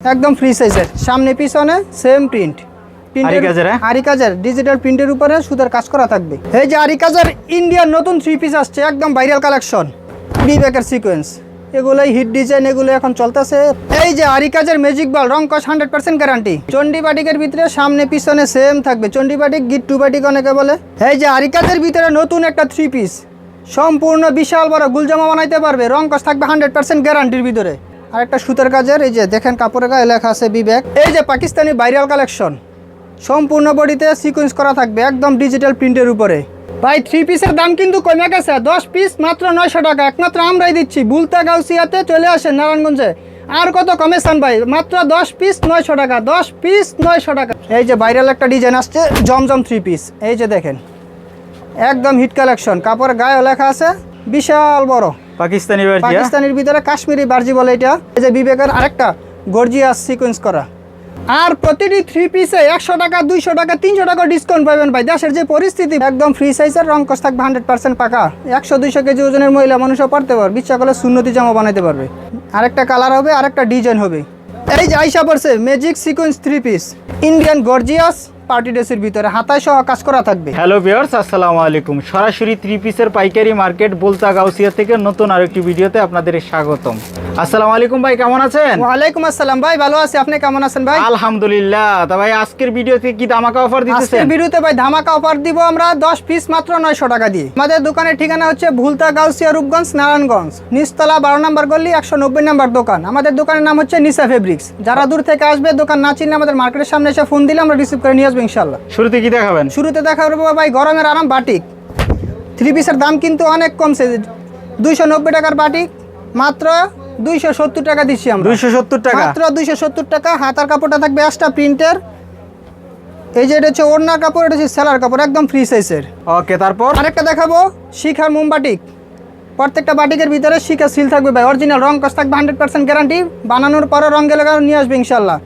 একদম ফ্রি সাইজের সামনে পিছনে সেম প্রিন্ট আরি কাজের, হ্যাঁ? আরি কাজের ডিজিটাল প্রিন্টের উপরে সুতার কাজ করা থাকবে। এই যে আরি কাজের ইন্ডিয়ার নতুন থ্রি পিস আসছে একদম ভাইরাল কালেকশন বিবেকের সিকোয়েন্স এগুলোই হিট ডিজাইন এগুলো এখন চলতেছে। এই যে আরি কাজের ম্যাজিক বল রং কস হান্ড্রেড পার্সেন্ট গ্যারান্টি চন্ডি বাটিকের ভিতরে সামনে পিছনে সেম থাকবে। চন্ডি বাটিক গিট টু বাটিক অনেকে বলে। এই যে আরি কাজের ভিতরে নতুন একটা থ্রি পিস সম্পূর্ণ বিশাল বড় গুলজামা বানাইতে পারবে। রং কস থাকবে হান্ড্রেড পার্সেন্ট গ্যারান্টির ভিতরে। আর একটা সুতার কাজের, এই যে দেখেন কাপড়ের গায়ে লেখা আছে বিবেক। এই যে পাকিস্তানি ভাইরাল কালেকশন, সম্পূর্ণ বডিতে সিকোয়েন্স করা থাকবে একদম ডিজিটাল প্রিন্টের উপরে। ভাই থ্রি পিসের দাম কিন্তু কমে গেছে, দশ পিস মাত্র নয়শো টাকা, একমাত্র আমরাই দিচ্ছি। বুলতা গাউসিয়াতে চলে আসেন নারায়ণগঞ্জে। আর কত কমে চান ভাই? মাত্র দশ পিস নয়শো টাকা, দশ পিস নয়শো টাকা। এই যে ভাইরাল একটা ডিজাইন আসছে, জমজম থ্রি পিস এই যে দেখেন, একদম হিট কালেকশন কাপড়ের গায়ে লেখা আছে, বিশাল বড়। পাকিস্তানি ভার্জি হ্যাঁ? পাকিস্তানের ভিতরে কাশ্মীরি বার্জি বলে এটা। এই যে বিবেকের আরেকটা গর্জিয়াস সিকোয়েন্স করা। আর প্রতিটি থ্রি পিসে একশো টাকা, দুইশো টাকা, তিনশো টাকা ডিসকাউন্ট পাবেন ভাই। দেশের যে পরিস্থিতি, একদম ফ্রি সাইজের রং কস থাকবে হান্ড্রেড পার্সেন্ট পাকা। একশো, দুইশো কেজি ওজনের মহিলা মানুষও পারতে পারবে, ইচ্ছা করলে সুন্নতি জামা বানাইতে পারবে। আরেকটা কালার হবে, আরেকটা ডিজাইন হবে। এই যে আইসা পড়ছে magic sequence three piece Indian gorgeous party ড্রেসের ভিতরে হাতায় সহ কাজ করা থাকবে। হ্যালো ভিউয়ার্স আসসালামু আলাইকুম। সরাসরি থ্রি পিসের পাইকারি মার্কেট বুলতা গাউসিয়া থেকে নতুন আরেকটি ভিডিওতে আপনাদের স্বাগতম। আসসালামু আলাইকুম ভাই কেমন আছেন? ওয়ালাইকুম আসসালাম ভাই ভালো আছি। আপনি কেমন আছেন ভাই? আলহামদুলিল্লাহ। তা ভাই আজকের ভিডিওতে কি ধামাকা অফার দিতেছেন? আজকের ভিডিওতে ভাই ধামাকা অফার দিব আমরা 10 পিস মাত্র 900 টাকা দিয়ে। আমাদের দোকানের ঠিকানা হচ্ছে ভুলতা গাউসিয়া রূপগঞ্জ নারায়ণগঞ্জ। নিচতলা 12 নম্বর গলি 190 নম্বর দোকান। আমাদের দোকানের নাম হচ্ছে নিসা ফেব্রিক্স যারা দূর থেকে আসবে দোকান না চিনলে আমাদের মার্কেটের সামনে এসে ফোন দিলে আমরা রিসিভ করে নিয়ে আসব। ইনশাল্লাহ শুরুতে কি দেখাবেন? শুরুতে দেখা করব ভাই গরমের আরাম বাটিক। থ্রি পিসের দাম কিন্তু অনেক কমছে। দুইশো নব্বই টাকার বাটিক মাত্র দুইশো সত্তর টাকা দিচ্ছি আমরা। দুইশো সত্তর টাকা? মাত্র দুইশো সত্তর টাকা। হাতার কাপড়টা থাকবে এক্সট্রা প্রিন্টের এই যে এটা হচ্ছে ওড়নার কাপড় এটা হচ্ছে সেলার কাপড় একদম ফ্রি সাইজের ওকে তারপর? আরেকটা দেখাবো শিখার মোমবাটিক প্রত্যেকটা বাটিকের ভিতরে শিখা সিল থাকবে ভাই। অরিজিনাল রং কস থাকবে হান্ড্রেড পার্সেন্ট গ্যারান্টি বানানোর পরে রং গেলে নিয়ে আসবে ইনশাল্লাহ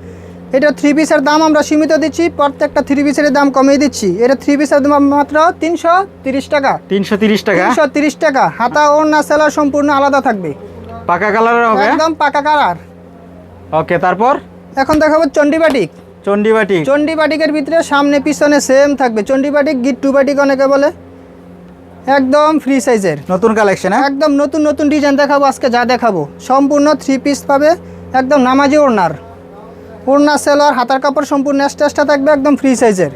এটা থ্রি পিসের দাম আমরা সীমিত দিচ্ছি প্রত্যেকটা থ্রি পিসের দাম কমিয়ে দিচ্ছি। এটা থ্রি পিসের দাম মাত্র তিনশো তিরিশ টাকা। তিনশো তিরিশ টাকা? তিনশো তিরিশ টাকা। হাতা ওড়না সেলার সম্পূর্ণ আলাদা থাকবে। পাকা কালার হবে? একদম পাকা কালার। ওকে তারপর? এখন দেখাবো চণ্ডীবাটিক চন্ডিবাটি চণ্ডী বাটিকের ভিতরে সামনে পিছনে সেম থাকবে। চণ্ডী বাটিক গিট টু বাটিক অনেকে বলে। একদম ফ্রি সাইজের নতুন কালেকশন হ্যাঁ? একদম নতুন নতুন ডিজাইন দেখাবো আজকে যা দেখাবো। সম্পূর্ণ থ্রি পিস পাবে একদম নামাজি ওড়নার। ওড়না সেলোয়ার হাতার কাপড় সম্পূর্ণ এক্সট্রা থাকবে একদম ফ্রি সাইজের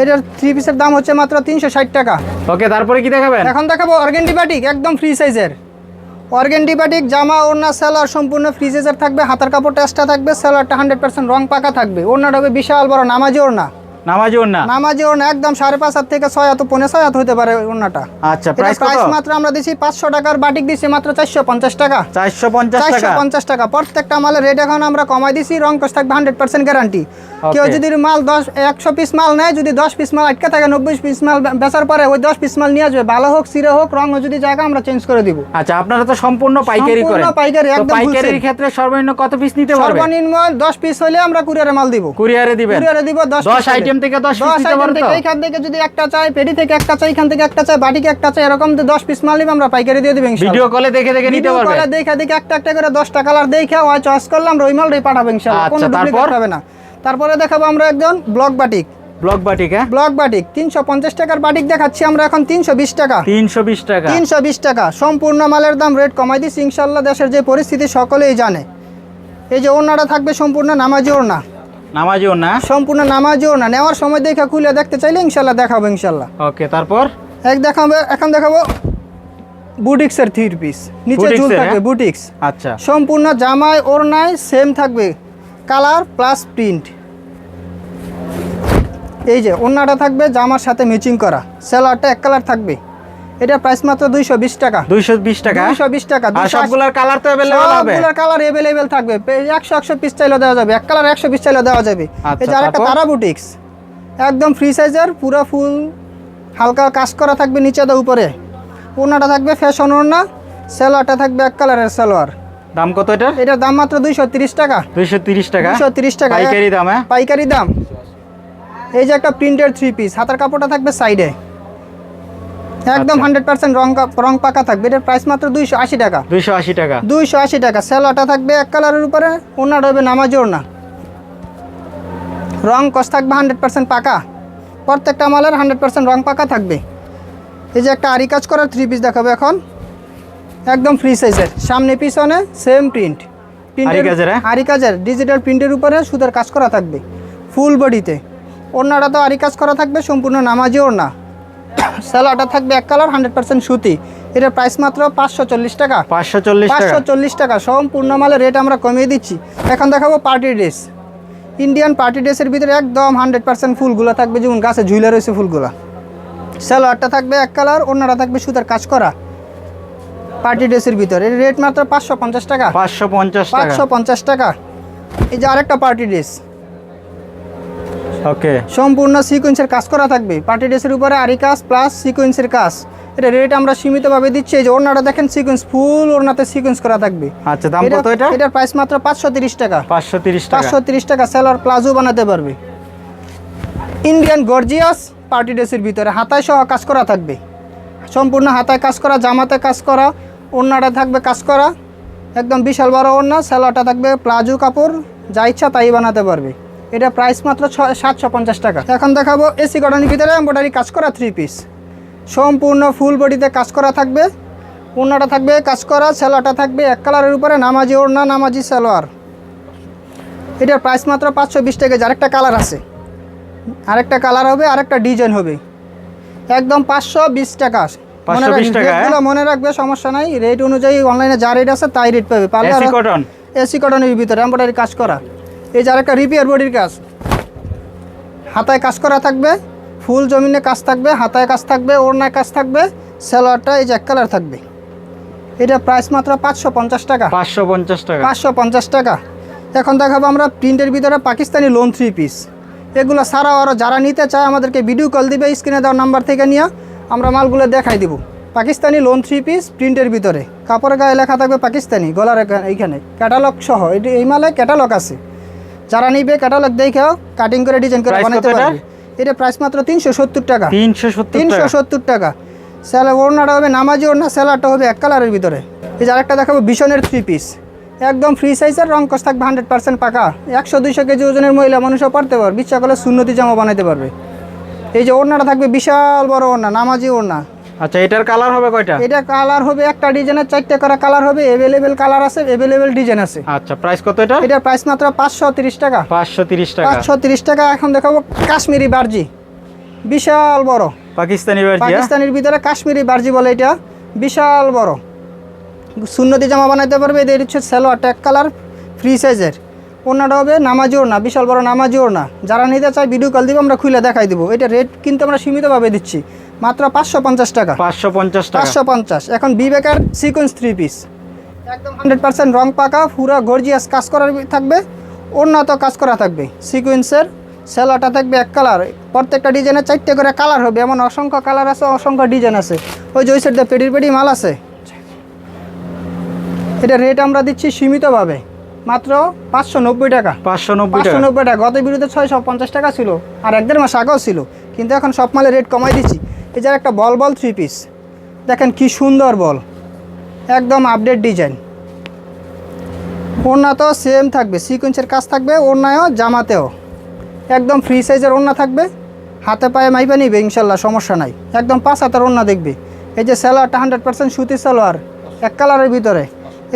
এটার থ্রি পিসের দাম হচ্ছে মাত্র তিনশো ষাট টাকা। ওকে তারপরে কি দেখাবেন? এখন দেখাবো অর্গেন্ডি বাটিক একদম ফ্রি সাইজের অর্গেন্ডি বাটিক জামা ওড়না সেলার সম্পূর্ণ ফ্রি সাইজের থাকবে। হাতার কাপড় টেস্টটা থাকবে সেলারটা হান্ড্রেড পার্সেন্ট রং পাকা থাকবে। ওড়নাটা হবে বিশাল বড় নামাজি ওড়না। নামাজি নামাজি ওড়না একদম সাড়ে পাঁচ হাত থেকে ছয় হাত পনেরো ছয় হাত হতে পারে ওড়নাটা। আচ্ছা প্রাইস প্রাইস মাত্র আমরা দিচ্ছি পাঁচশো টাকার বাটিক দিচ্ছি মাত্র চারশো পঞ্চাশ টাকা। চারশো পঞ্চাশ চারশো টাকা? পঞ্চাশ টাকা। প্রত্যেকটা মালের রেট এখন আমরা কমাই দিছি রং থাকবে হান্ড্রেড পার্সেন্ট গ্যারান্টি কেউ যদি মাল দশ একশো পিস মাল নেয় যদি দশ পিস মাল আটকে থাকে নব্বই পিস মাল বেচার পরে ওই দশ পিস মাল নিয়ে আসবে। ভালো হোক সিরে হোক রং যদি জায়গা আমরা চেঞ্জ করে দিব। আচ্ছা আপনারা তো সম্পূর্ণ পাইকারি সম্পূর্ণ করেন। পাইকারি, একদম পাইকারির ক্ষেত্রে সর্বনিম্ন কত পিস নিতে পারবে? সর্বনিম্ন দশ পিস হলে আমরা কুরিয়ারে মাল দিব। কুরিয়ারে দিবেন? কুরিয়ারে দিব দশ দশ আইটেম থেকে দশ পিস নিতে এইখান থেকে যদি একটা চাই থেকে একটা চাই এখান থেকে একটা চাই বাটিকে একটা চাই এরকম তো দশ পিস মাল নিবে আমরা পাইকারি দিয়ে দিব ভিডিও কলে দেখে দেখে নিতে ভিডিও কলে দেখে দেখে একটা একটা করে কালার দেখে ওই চয়েস করলাম রই মালটাই পাঠাবো ইনশাআল্লাহ কোনো আচ্ছা, ডুপ্লিকেট হবে না। তারপরে দেখাবো আমরা একজন ব্লক বাটিক ব্লক বাটিক হ্যাঁ? ব্লক বাটিক তিনশো পঞ্চাশ টাকার বাটিক দেখাচ্ছি আমরা এখন তিনশো বিশ টাকা। তিনশো বিশ টাকা। তিনশো বিশ টাকা সম্পূর্ণ মালের দাম রেট কমাই দিচ্ছি ইনশাল্লাহ দেশের যে পরিস্থিতি সকলেই জানে। এই যে ওড়নাটা থাকবে সম্পূর্ণ নামাজি ওড়না। নামাজি না? সম্পূর্ণ নামাজি ওড়না নেওয়ার সময় দেখে খুলে দেখতে চাইলে ইনশাল্লাহ দেখাবো ইনশাল্লাহ। ওকে তারপর? এক দেখাবো এখন দেখাবো বুটিক্সের থ্রি পিস নিচে ঝুল থাকবে হ্যাঁ? বুটিক্স। আচ্ছা। সম্পূর্ণ জামায় ওড়নায় সেম থাকবে। কালার প্লাস প্রিন্ট এই যে ওড়নাটা থাকবে জামার সাথে ম্যাচিং করা। সেলারটা এক কালার থাকবে। এটা প্রাইস মাত্র দুইশো বিশ টাকা। দুইশো বিশ টাকা? দুইশো বিশ টাকা আর সবগুলোর কালার তো অ্যাভেলেবল হবে? সবগুলোর কালার এভেলেবেল থাকবে। পে- একশো একশো পিস চাইলেও দেওয়া যাবে। এক কালার একশো পিস চাইলেও দেওয়া যাবে। আচ্ছা, এই যে আরেকটা তারা বুটিক্স একদম ফ্রি সাইজের পুরো ফুল হালকা কাজ করা থাকবে নিচে দা উপরে। ওড়নাটা থাকবে ফ্যাশন ওড়না সেলোয়ারটা থাকবে এক কালারের সেলোয়ার। দাম কত এটা? এটার দাম মাত্র দুইশো তিরিশ টাকা। দুইশো তিরিশ টাকা? দুশো তিরিশ টাকা। পাইকারি দাম হ্যাঁ? পাইকারি দাম। এই যে একটা প্রিন্টেড থ্রি পিস হাতার কাপড়টা থাকবে সাইডে একদম আচ্ছা। হান্ড্রেড পার্সেন্ট রং রং পাকা থাকবে। এটার প্রাইস মাত্র দুইশো আশি টাকা। দুইশো আশি টাকা। দুইশো আশি টাকা। স্যালোয়ারটা থাকবে এক কালারের উপরে ওনার হবে নামাজ ওড়না রং কস থাকবে হান্ড্রেড পার্সেন্ট পাকা। প্রত্যেকটা মালের হান্ড্রেড পার্সেন্ট রং পাকা থাকবে। এই যে একটা আরি কাজ করার থ্রি পিস দেখাবো এখন। একদম ফ্রি সাইজের সামনে পিছনে সেম প্রিন্ট আরি কাজের, হ্যাঁ? আরি কাজের। ডিজিটাল প্রিন্টের উপরে সুতার কাজ করা থাকবে। ফুল বডিতে ওড়নাটা তো আরি কাজ করা থাকবে সম্পূর্ণ নামাজি ওড়না স্যালোয়ারটা থাকবে এক কালার হান্ড্রেড পার্সেন্ট সুতি। এটার প্রাইস মাত্র পাঁচশো চল্লিশ টাকা। পাঁচশো চল্লিশ পাঁচশো চল্লিশ টাকা সম্পূর্ণ মালের রেট আমরা কমিয়ে দিচ্ছি। এখন দেখাবো পার্টি ড্রেস ইন্ডিয়ান পার্টি ড্রেসের ভিতরে একদম হান্ড্রেড পার্সেন্ট ফুলগুলো থাকবে যেমন গাছে ঝুলে রয়েছে ফুলগুলো। সালোয়ারটা থাকবে এক কালার অন্যটা থাকবে সুতার কাজ করা। পার্টি ড্রেসের ভিতরে এর রেট মাত্র পাঁচশো পঞ্চাশ টাকা। পাঁচশো পঞ্চাশ পাঁচশো পঞ্চাশ টাকা। এই যে আরেকটা পার্টি ড্রেস ওকে সম্পূর্ণ সিকোয়েন্সের কাজ করা থাকবে। পার্টি ড্রেসের উপরে আরি কাজ প্লাস সিকোয়েন্সের কাজ। এটা রেট আমরা সীমিতভাবে দিচ্ছি। এই যে ওড়নাটা দেখেন সিকোয়েন্স ফুল ওড়নাতে সিকোয়েন্স করা থাকবে। আচ্ছা দাম কত এটা? এটার প্রাইস মাত্র পাঁচশো তিরিশ টাকা। পাঁচশো তিরিশ টাকা। পাঁচশো তিরিশ টাকা সেলার প্লাজো বানাতে পারবে। ইন্ডিয়ান গর্জিয়াস পার্টি ড্রেসের ভিতরে হাতায় সহ কাজ করা থাকবে। সম্পূর্ণ হাতায় কাজ করা জামাতে কাজ করা ওড়নাটা থাকবে কাজ করা। একদম বিশাল বড় ওড়না সেলারটা থাকবে প্লাজো কাপড়। যা ইচ্ছা তাই বানাতে পারবে। এটা প্রাইস মাত্র ছয় সাতশো পঞ্চাশ টাকা। এখন দেখাবো এসি কটনের ভিতরে এম্ব্রয়ডারি কাজ করা থ্রি পিস সম্পূর্ণ ফুল বডিতে কাজ করা থাকবে। ওড়নাটা থাকবে কাজ করা সেলারটা থাকবে এক কালারের উপরে নামাজি ওড়না নামাজি সালোয়ার। এটার প্রাইস মাত্র পাঁচশো বিশ টাকা। আরেকটা কালার আছে। আরেকটা কালার হবে আরেকটা ডিজাইন হবে। একদম পাঁচশো বিশ টাকা। মনে 520 রাখবেন, টাকা, হ্যাঁ? মনে রাখবে সমস্যা নাই। রেট অনুযায়ী অনলাইনে যা রেট আছে তাই রেট পাবে। পারলে এসি কটন কটনের ভিতরে এম্ব্রয়ডারি কাজ করা। এই যার একটা রিপেয়ার বডির কাজ। হাতায় কাজ করা থাকবে ফুল জমিনে কাজ থাকবে হাতায় কাজ থাকবে ওড়নায় কাজ থাকবে সালোয়ারটা এই যে এক কালার থাকবে। এটা প্রাইস মাত্র পাঁচশো পঞ্চাশ টাকা। পাঁচশো পঞ্চাশ টাকা। পাঁচশো পঞ্চাশ টাকা। এখন দেখাবো আমরা প্রিন্টের ভিতরে পাকিস্তানি লোন থ্রি পিস এগুলো সারা আরও যারা নিতে চায় আমাদেরকে ভিডিও কল দিবে স্ক্রিনে দেওয়ার নাম্বার থেকে নিয়ে আমরা মালগুলো দেখাই দিব। পাকিস্তানি লোন থ্রি পিস প্রিন্টের ভিতরে। কাপড়ের গায়ে লেখা থাকবে পাকিস্তানি গলার এইখানে। ক্যাটালগ সহ। এটি এই মালে ক্যাটালগ আছে। যারা নিবে ক্যাটালগ দেখেও কাটিং করে ডিজাইন করে বানাতে? পারবে। এটা প্রাইস মাত্র তিনশো সত্তর টাকা। তিনশো সত্তর তিনশো টাকা সত্তর টাকা। স্যালার ওড়নাটা হবে নামাজি ওড়না স্যালারটা হবে এক কালারের ভিতরে। এই যে আরেকটা দেখাবো বিশনের থ্রি পিস একদম ফ্রি সাইজের রং কস থাকবে হান্ড্রেড পার্সেন্ট পাকা। একশো দুইশো কেজি ওজনের মহিলা মানুষও পারতে পারবে ইচ্ছা করলে সুন্নতি জামা বানাতে পারবে। এই যে ওড়নাটা থাকবে বিশাল বড় ওড়না নামাজি ওড়না। আচ্ছা এটার কালার হবে কয়টা? এটা কালার হবে একটা ডিজাইনের চারটে করা কালার হবে এভেলেবেল কালার আছে এভেলেবেল ডিজাইন আছে। আচ্ছা প্রাইস কত এটা? এটার প্রাইস মাত্র পাঁচশো তিরিশ টাকা। পাঁচশো তিরিশ টাকা। পাঁচশো তিরিশ টাকা এখন দেখাবো কাশ্মীরি বার্জি। বিশাল বড়। পাকিস্তানি বার্জিয়া পাকিস্তানের ভিতরে কাশ্মীরি বার্জি বলে এটা। বিশাল বড়। সুন্নতি জামা বানাইতে পারবে এদের হচ্ছে স্যালোয়ার ট্যাক কালার ফ্রি সাইজের ওনাটা হবে নামাজি ওড়না বিশাল বড় নামাজি ওড়না। যারা নিতে চায় ভিডিও কল দিব আমরা খুলে দেখাই দিব। এটা রেট কিন্তু আমরা সীমিতভাবে দিচ্ছি। মাত্র পাঁচশো পঞ্চাশ টাকা। পাঁচশো পঞ্চাশ পাঁচশো পঞ্চাশ। এখন বিবেকের সিকোয়েন্স থ্রি পিস একদম হান্ড্রেড পার্সেন্ট রং পাকা পুরো গর্জিয়াস কাজ করার থাকবে। উন্নত কাজ করা থাকবে। সিকোয়েন্সের সেলাটা থাকবে এক কালার প্রত্যেকটা ডিজাইনের চারটে করে কালার হবে। এমন অসংখ্য কালার আছে অসংখ্য ডিজাইন আছে। ওই যে ওই সাইডে পেডির পেডি মাল আছে। এটা রেট আমরা দিচ্ছি সীমিতভাবে। মাত্র পাঁচশো নব্বই টাকা। পাঁচশো নব্বই পাঁচশো নব্বই টাকা। গত বিরুদ্ধে ছয়শো পঞ্চাশ টাকা ছিল। আর এক দেড় মাস আগেও ছিল। কিন্তু এখন সব মালের রেট কমাই দিচ্ছি। এই যে একটা বল বল থ্রি পিস দেখেন কি সুন্দর বল। একদম আপডেট ডিজাইন ওড়না তো সেম থাকবে। সিকোয়েন্সের কাজ থাকবে ওড়নায়ও জামাতেও। একদম ফ্রি সাইজের ওড়না থাকবে। হাতে পায়ে মাইবা নিবে ইনশাল্লাহ সমস্যা নাই। একদম পাঁচ হাতের ওড়না দেখবে। এই যে সালোয়ারটা হান্ড্রেড পার্সেন্ট সুতির সালোয়ার এক কালারের ভিতরে।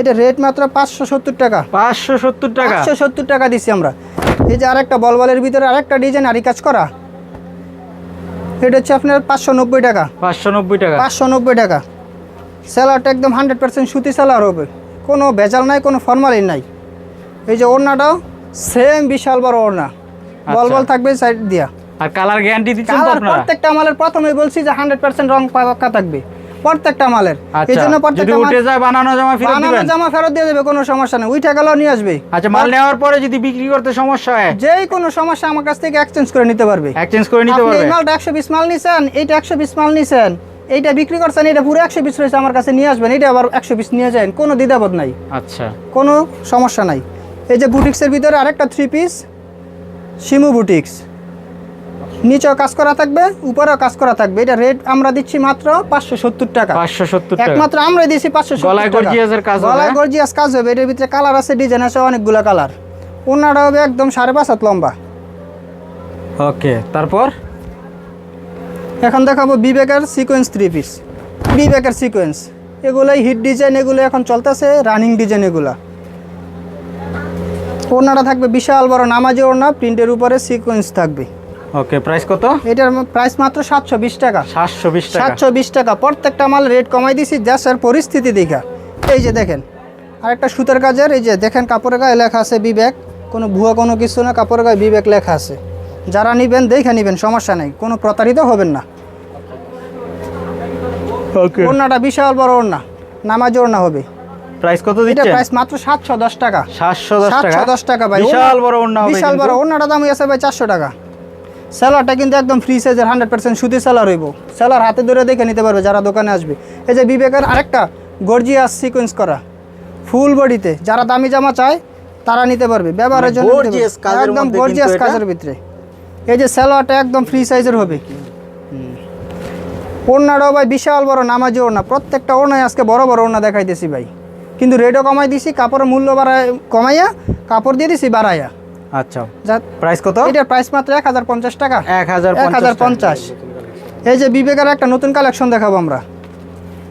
এটা রেট মাত্র পাঁচশো সত্তর টাকা। পাঁচশো সত্তর টাকা? পাঁচশো সত্তর টাকা দিচ্ছি আমরা। এই যে আরেকটা বল বলের ভিতরে আরেকটা ডিজাইন আরই কাজ করা। এটা হচ্ছে আপনার পাঁচশো নব্বই টাকা। পাঁচশো নব্বই টাকা। পাঁচশো নব্বই টাকা। স্যালারটা একদম হান্ড্রেড পার্সেন্ট সুতি স্যালার হবে। কোনো ভেজাল নাই কোনো ফর্মালিন নাই। এই যে ওড়নাটাও সেম বিশাল বড় ওড়না। বল আচ্ছা। বল থাকবে সাইড দিয়া। আর কালার গ্যারান্টি দিচ্ছেন তো আপনারা? প্রত্যেকটা মালের প্রথমে বলছি যে হান্ড্রেড পার্সেন্ট রং পাকা থাকবে। প্রত্যেকটা মালের। এই আচ্ছা জন্য প্রত্যেকটা উঠে যায় বানানো জামা ফেরত বানানো জামা ফেরত দিয়ে দেবে কোনো সমস্যা নেই। উঠে গেলেও নিয়ে আসবে। আচ্ছা মাল নেওয়ার পরে যদি বিক্রি করতে সমস্যা হয়? যেই কোনো সমস্যা আমার কাছ থেকে এক্সচেঞ্জ করে নিতে পারবে। এক্সচেঞ্জ করে নিতে আপনি এই পারবে? মালটা একশো পিস মাল নিছেন এইটা একশো পিস মাল নিছেন এইটা বিক্রি করছেন এটা পুরো একশো পিস রয়েছে আমার কাছে নিয়ে আসবেন এটা আবার একশো পিস নিয়ে যান কোনো দ্বিধাবোধ নাই। আচ্ছা। কোনো সমস্যা নাই। এই যে বুটিক্সের ভিতরে আরেকটা থ্রি পিস শিমু বুটিক্স নিচেও কাজ করা থাকবে উপরেও কাজ করা থাকবে। এটা রেট আমরা দিচ্ছি মাত্র পাঁচশো সত্তর টাকা। পাঁচশো সত্তর একমাত্র আমরা দিচ্ছি পাঁচশো গলায় গর্জিয়াসের কাজ গলায়? গর্জিয়াস কাজ হবে। এটার ভিতরে কালার আছে ডিজাইন আছে অনেকগুলো কালার। ওনাটা হবে একদম সাড়ে পাঁচ হাত লম্বা। ওকে তারপর? এখন দেখাবো বিবেকের সিকোয়েন্স থ্রি পিস বিবেকের সিকোয়েন্স এগুলোই হিট ডিজাইন এগুলো এখন চলতেছে রানিং ডিজাইন এগুলা। ওড়নাটা থাকবে বিশাল বড় নামাজি ওড়না প্রিন্টের উপরে সিকোয়েন্স থাকবে। ওকে প্রাইস কত? এটার প্রাইস মাত্র সাতশো বিশ টাকা। সাতশো বিশ টাকা। সাতশো বিশ টাকা। প্রত্যেকটা মাল রেট কমাই দিছি দেশের পরিস্থিতি দেখা। এই যে দেখেন আরেকটা সুতার কাজের এই যে দেখেন কাপড়ের গায়ে লেখা আছে বিবেক। কোনো ভুয়া কোনো কিছু না কাপড়ের গায়ে বিবেক লেখা আছে। যারা নিবেন দেখে নিবেন সমস্যা নেই। কোনো প্রতারিত হবেন না। ওড়নাটা বিশাল বড় ওড়না। নামাজ ওড়না হবে। প্রাইস কত এটা দিচ্ছেন? প্রাইস মাত্র সাতশো দশ টাকা। সাতশো দশ টাকা। সাতশো দশ টাকা ভাই বিশাল বড় ওড়না হবে বিশাল বড়। ওড়নাটা দাম আছে ভাই চারশো টাকা। সেলারটা কিন্তু একদম ফ্রি সাইজের হান্ড্রেড পার্সেন্ট সুতি সেলার হইব। সেলার হাতে ধরে দেখে নিতে পারবে যারা দোকানে আসবে। এই যে বিবেকের আরেকটা গর্জিয়াস সিকোয়েন্স করা ফুল বডিতে যারা দামি জামা চায় তারা নিতে পারবে। ব্যবহারের জন্য। মানে কাজের একদম গর্জিয়াস কাজের ভিতরে। এই যে সেলোয়ারটা একদম ফ্রি সাইজের হবে। ওড়নাটাও ভাই বিশাল বড় নামাজি ওড়না। প্রত্যেকটা ওড়নায় আজকে বড় বড় ওড়না দেখাইতেছি ভাই। কিন্তু রেটও কমাই দিছি কাপড়ের মূল্য বাড়ায় কমাইয়া কাপড় দিয়ে দিছি বাড়াইয়া। আচ্ছা। প্রাইস কত? এটার প্রাইস মাত্র এক হাজার পঞ্চাশ টাকা। এক হাজার এক হাজার পঞ্চাশ। এই যে বিবেকের একটা নতুন কালেকশন দেখাবো আমরা।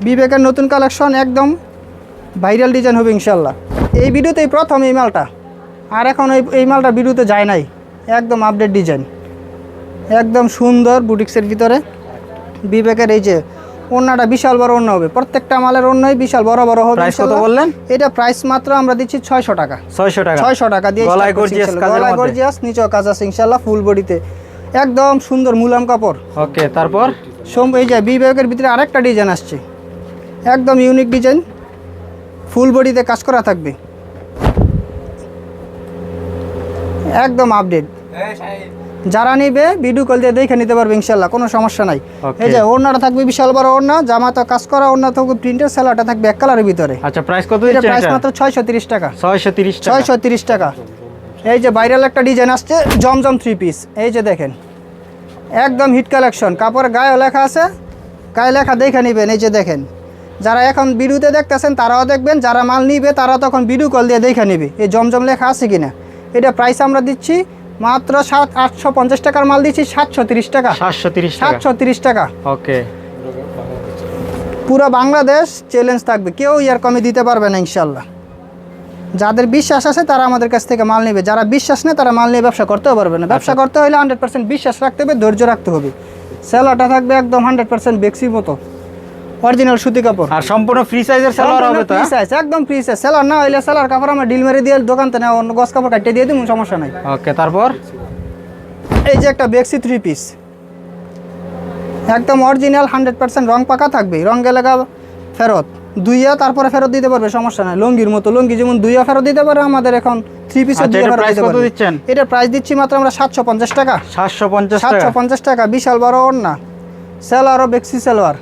বিবেকের নতুন কালেকশন একদম ভাইরাল ডিজাইন হবে ইনশাল্লাহ এই ভিডিওতেই প্রথম এই মালটা। আর এখন এই এই মালটা ভিডিওতে যায় নাই। একদম আপডেট ডিজাইন একদম সুন্দর বুটিক্সের ভিতরে। বিবেকের এই যে ওড়নাটা বিশাল বড় ওড়না হবে। প্রত্যেকটা মালের ওড়নাই বিশাল বড় বড় হবে প্রাইস কত বললেন? এটা প্রাইস মাত্র আমরা দিচ্ছি ছয়শো টাকা। ছয়শো টাকা। ছয়শো টাকা দিয়ে গলায় gorgeous কাজের গলায় গর্জিয়াস নিচেও কাজ আছে ইনশাল্লাহ ফুল বডিতে একদম সুন্দর মুলাম কাপড়। ওকে তারপর? সোম এই যে বিবেকের ভিতরে আরেকটা ডিজাইন আসছে। একদম ইউনিক ডিজাইন ফুল বডিতে কাজ করা থাকবে। একদম আপডেট যারা নিবে ভিডিও কল দিয়ে দেখে নিতে পারবে ইনশাল্লাহ কোনো সমস্যা নাই। এই যে ওড়নাটা থাকবে বিশাল বড় ওড়না জামা তো কাজ করা ওড়না থাকবে প্রিন্টের সেলাটা থাকবে এক কালারের ভিতরে। আচ্ছা প্রাইস কত এটা প্রাইস মাত্র ছয়শো তিরিশ টাকা। ছয়শো তিরিশ টাকা। ছয়শো তিরিশ টাকা। এই যে ভাইরাল একটা ডিজাইন আসছে জমজম থ্রি পিস এই যে দেখেন একদম হিট কালেকশন কাপড় গায়ে লেখা আছে গায়ে লেখা দেখে নেবেন এই যে দেখেন। যারা এখন ভিডিওতে দেখতেছেন তারাও দেখবেন যারা মাল নিবে তারা তখন ভিডিও কল দিয়ে দেখে নেবে এই জমজম লেখা আছে কিনা। এটা প্রাইস আমরা দিচ্ছি মাত্র সাত আটশো পঞ্চাশ টাকার মাল দিচ্ছি সাতশো তিরিশ টাকা। সাতশো তিরিশ সাতশো তিরিশ টাকা। ওকে। পুরো বাংলাদেশ চ্যালেঞ্জ থাকবে। কেউ ইয়ার কমে দিতে পারবে না ইনশাল্লাহ যাদের বিশ্বাস আছে তারা আমাদের কাছ থেকে মাল নেবে। যারা বিশ্বাস নেই তারা মাল নিয়ে ব্যবসা করতেও পারবে না। ব্যবসা করতে হলে হান্ড্রেড পার্সেন্ট বিশ্বাস রাখতে হবে ধৈর্য রাখতে হবে। সেলারটা থাকবে একদম হান্ড্রেড পার্সেন্ট বেক্সির মতো। অরিজিনাল সুতি কাপড়। আর সম্পূর্ণ ফ্রি সাইজের সেলার হবে তো? ফ্রি সাইজ একদম ফ্রি সাইজ সেলার না হইলে সেলার কাপড় আমরা ডিল মেরে দিয়ে দোকান থেকে অন্য গস কাপড় কাটিয়ে দিয়ে দিব সমস্যা নাই। ওকে তারপর? এই যে একটা বেক্সি থ্রি পিস একদম অরিজিনাল হান্ড্রেড পার্সেন্ট রং পাকা থাকবে। রং গেলে ফেরত। দুইয়া তারপরে ফেরত দিতে পারবে সমস্যা নাই। লঙ্গির মতো। লঙ্গি যেমন দুইয়া ফেরত দিতে পারে আমাদের এখন থ্রি পিসের আচ্ছা, দুইয়া ফেরত দিতে কত পারবে। দিচ্ছেন? এটা প্রাইস দিচ্ছি মাত্র আমরা সাতশো পঞ্চাশ টাকা। সাতশো পঞ্চাশ সাতশো টাকা পঞ্চাশ টাকা বিশাল বড় ওড়না সেলার ও বেক্সি সেলোয়ার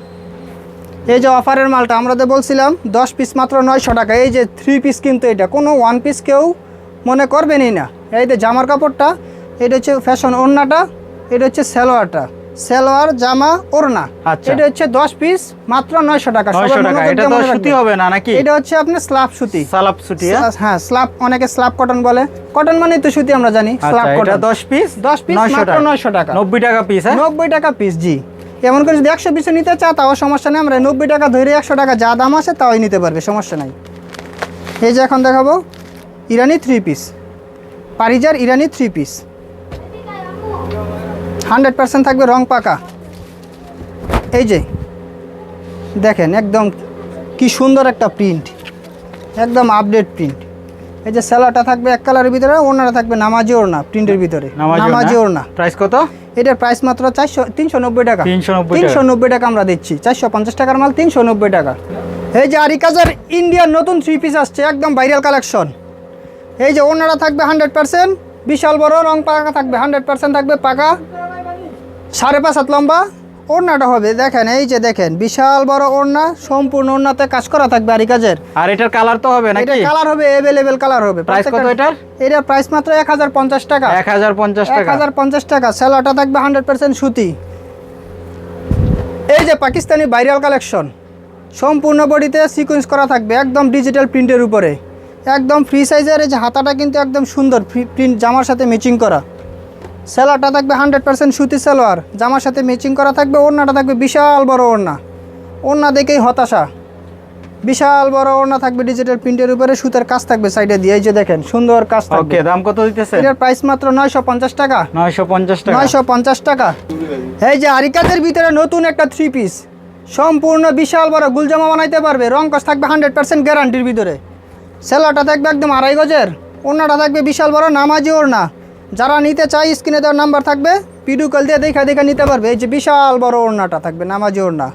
এই যে অফারের মালটা আমরা তো বলছিলাম দশ পিস মাত্র নয়শো টাকা। এই যে থ্রি পিস কিন্তু এটা কোনো ওয়ান পিস কেউ মনে করবেনই না। এই যে জামার কাপড়টা এটা হচ্ছে ফ্যাশন ওড়নাটা এটা হচ্ছে সেলোয়ারটা। সেলোয়ার জামা ওড়না। আচ্ছা। এটা হচ্ছে দশ পিস মাত্র নয়শো টাকা। নয়শো সবার টাকা এটা তো সুতি হবে না নাকি? এটা হচ্ছে আপনার স্লাব সুতি। সালাপ সুতি হ্যাঁ? হ্যাঁ স্লাব অনেকে স্লাব কটন বলে। কটন মানে তো সুতি আমরা জানি। স্লাব আচ্ছা এটা কটন দশ পিস দশ পিস মাত্র টাকা। নয়শো টাকা। নব্বই টাকা পিস হ্যাঁ? নব্বই টাকা পিস জি। এমন করে যদি একশো পিসে নিতে চা তাও সমস্যা নেই। আমরা নব্বই টাকা ধরে একশো টাকা যা দাম আছে তাই নিতে পারবে সমস্যা নাই। এই যে এখন দেখাবো ইরানি থ্রি পিস পারিজার ইরানি থ্রি পিস হান্ড্রেড পার্সেন্ট থাকবে রং পাকা। এই যে দেখেন একদম কি সুন্দর একটা প্রিন্ট একদম আপডেট প্রিন্ট এই যে স্যালাটা থাকবে এক কালারের ভিতরে ওনারা থাকবে নামাজি ওড়না প্রিন্টের ভিতরে। নামাজি ওড়না। প্রাইস কত? এটার প্রাইস মাত্র চারশো তিনশো নব্বই টাকা। তিনশো নব্বই টাকা। আমরা দিচ্ছি। চারশো পঞ্চাশ টাকার মাল তিনশো নব্বই টাকা। এই যে আরিকাজার ইন্ডিয়ার নতুন থ্রি পিস আসছে একদম ভাইরাল কালেকশন এই যে ওনারা থাকবে হান্ড্রেড পার্সেন্ট বিশাল বড় রং পাকা থাকবে হান্ড্রেড পার্সেন্ট থাকবে পাকা। সাড়ে পাঁচ হাত লম্বা। ওড়নাটা হবে দেখেন এই যে দেখেন বিশাল বড় ওড়না সম্পূর্ণ ওড়নাতে কাজ করা থাকবে আরি কাজের। আর এটার কালার তো হবে এটা নাকি কালার হবে অ্যাভেলেবেল কালার হবে। প্রাইস কত এটার? এটার প্রাইস মাত্র এক হাজার পঞ্চাশ টাকা। এক হাজার পঞ্চাশ এক টাকা হাজার পঞ্চাশ টাকা। স্যালোটা থাকবে হান্ড্রেড পার্সেন্ট সুতি। এই যে পাকিস্তানি ভাইরাল কালেকশন সম্পূর্ণ বডিতে সিকোয়েন্স করা থাকবে একদম ডিজিটাল প্রিন্টের উপরে। একদম ফ্রি সাইজের এই যে হাতাটা কিন্তু একদম সুন্দর প্রিন্ট জামার সাথে ম্যাচিং করা। সেলারটা থাকবে হান্ড্রেড পার্সেন্ট সুতি সালোয়ার। জামার সাথে ম্যাচিং করা থাকবে ওড়নাটা থাকবে বিশাল বড় ওড়না। ওড়না দেখেই হতাশা। বিশাল বড় ওড়না থাকবে ডিজিটাল প্রিন্টের উপরে সুতার কাজ থাকবে সাইডে দিয়ে। এই যে দেখেন সুন্দর কাজ থাকবে। ওকে দাম কত দিতেছে এটার প্রাইস মাত্র নয়শো পঞ্চাশ টাকা। নয়শো পঞ্চাশ টাকা। নয়শো পঞ্চাশ টাকা। এই যে আরিকাজের ভিতরে নতুন একটা থ্রি পিস সম্পূর্ণ বিশাল বড় গুলজামা বানাইতে পারবে। রং কস থাকবে হান্ড্রেড পার্সেন্ট গ্যারান্টির ভিতরে। সেলাটা থাকবে একদম আড়াই গজের। ওড়নাটা থাকবে বিশাল বড় নামাজি ওড়না। যারা নিতে চাই স্ক্রিনে দেওয়ার নাম্বার থাকবে ভিডিও কল দিয়ে দেখা দেখা নিতে পারবে। এই যে বিশাল বড় ওড়নাটা থাকবে, নামাজি ওড়না।